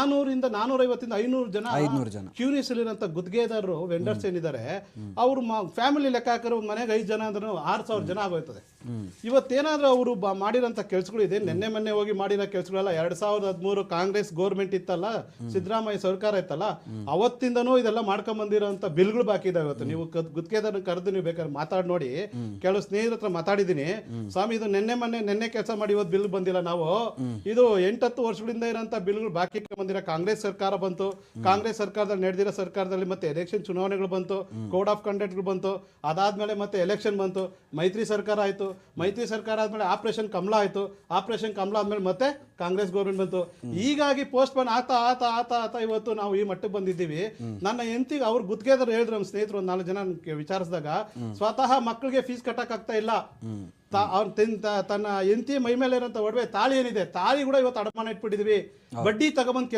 ನಾನೂರಿಂದ ನಾನೂರೈವತ್ತಿಂದ ಐನೂರು ಜನ ಐನೂರು ಜನ. ಕ್ಯೂರಿಯಸ್ ಇರುವಂತ ಗುತ್ತಿಗೆದಾರರು ವೆಂಡರ್ಸ್ ಏನಿದ್ದಾರೆ ಅವರು ಫ್ಯಾಮಿಲಿ ಲೆಕ್ಕ ಹಾಕಿರೋ ಮನೆಗೆ ಐದು ಜನ ಅಂದ್ರೂ ಆರು ಸಾವಿರ ಜನ ಆಗೋಯ್ತದೆ. ಇವತ್ತೇನಾದ್ರೂ ಅವರು ಮಾಡಿರೋಂಥ ಕೆಲಸಗಳು ಇದೆ? ನಿನ್ನೆ ಮೊನ್ನೆ ಹೋಗಿ ಮಾಡಿರೋ ಕೆಲಸಗಳೆಲ್ಲ ಎರಡ್ ಸಾವಿರದ ಹದಿಮೂರು ಕಾಂಗ್ರೆಸ್ ಗೋರ್ಮೆಂಟ್ ಇತ್ತಲ್ಲ? ಸಿದ್ದರಾಮಯ್ಯ ಸರ್ಕಾರ ಇತ್ತಲ್ಲ? ಅವತ್ತಿಂದನೂ ಇದೆಲ್ಲ ಮಾಡ್ಕೊಂಡ್ ಬಂದಿರೋ ಬಿಲ್ಗಳು ಬಾಕಿ ಇದೆ ಇವತ್ತು. ನೀವು ಗುತ್ತಿಗೆದಾರ ಕರೆದು ನೀವು ಬೇಕಾದ್ರೆ ಮಾತಾಡಿ ನೋಡಿ. ಕೆಲವು ಸ್ನೇಹಿತರ ಹತ್ರ ಮಾತಾಡಿದ್ದೀನಿ. ಸ್ವಾಮಿ, ಇದು ನಿನ್ನೆ ಮೊನ್ನೆ, ನಿನ್ನೆ ಕೆಲಸ ಮಾಡಿ ಇವತ್ತು ಬಿಲ್ ಬಂದಿಲ್ಲ ನಾವು. ಇದು ಎಂಟತ್ತು ವರ್ಷಗಳಿಂದ ಇರೋಂಥ ಬಿಲ್ಗಳು ಬಾಕಿ ಬಂದಿರ ಕಾಂಗ್ರೆಸ್ ಸರ್ಕಾರ ಬಂತು. ಕಾಂಗ್ರೆಸ್ ಸರ್ಕಾರದಲ್ಲಿ ನಡೆದಿರೋ ಸರ್ಕಾರದಲ್ಲಿ ಮತ್ತೆ ಎಲೆಕ್ಷನ್ ಚುನಾವಣೆಗಳು ಬಂತು. ಕೋಡ್ ಆಫ್ ಕಂಡಕ್ಟ್ಗಳು ಬಂತು. ಅದಾದ್ಮೇಲೆ ಮತ್ತೆ ಎಲೆಕ್ಷನ್ ಬಂತು. ಮೈತ್ರಿ ಸರ್ಕಾರ ಆಯ್ತು. ಮೈತ್ರಿ ಸರ್ಕಾರ ಆದ್ಮೇಲೆ ಆಪರೇಷನ್ ಕಮಲ ಆಯ್ತು. ಆಪರೇಷನ್ ಕಮಲ ಆದ್ಮೇಲೆ ಮತ್ತೆ ಕಾಂಗ್ರೆಸ್ ಗೌರ್ಮೆಂಟ್ ಬಂತು. ಹೀಗಾಗಿ ಪೋಸ್ಟ್ ಪೋನ್ ಆತ ಆತ ಆತ ಆತ ಇವತ್ತು ನಾವು ಈ ಮಟ್ಟಕ್ಕೆ ಬಂದಿದ್ದೀವಿ. ನನ್ನ ಹೆಂಡತಿಗೆ ಅವ್ರ ಗುತ್ತಿಗೆದಾರರು ಹೇಳಿದ್ರು ನಮ್ಮ ಸ್ನೇಹಿತರು ಒಂದು ನಾಲ್ಕು ಜನ ವಿಚಾರಿಸಿದಾಗ ಸ್ವತಃ ಮಕ್ಕಳಿಗೆ ಫೀಸ್ ಕಟ್ಟಕ್ಕಾಗ್ತಾ ಇಲ್ಲ. ತಾ- ತ- ತನ್ನ ಹೆಂಡತಿ ಮೈ ಮೇಲೆ ಇರೋಂಥ ಒಡವೆ ತಾಳಿ ಏನಿದೆ? ತಾಳಿ ಕೂಡ ಇವತ್ತು ಅಡಮಾನ ಇಟ್ಬಿಟ್ಟಿದ್ವಿ. ಬಡ್ಡಿ ತಗೊಂಬಂದ್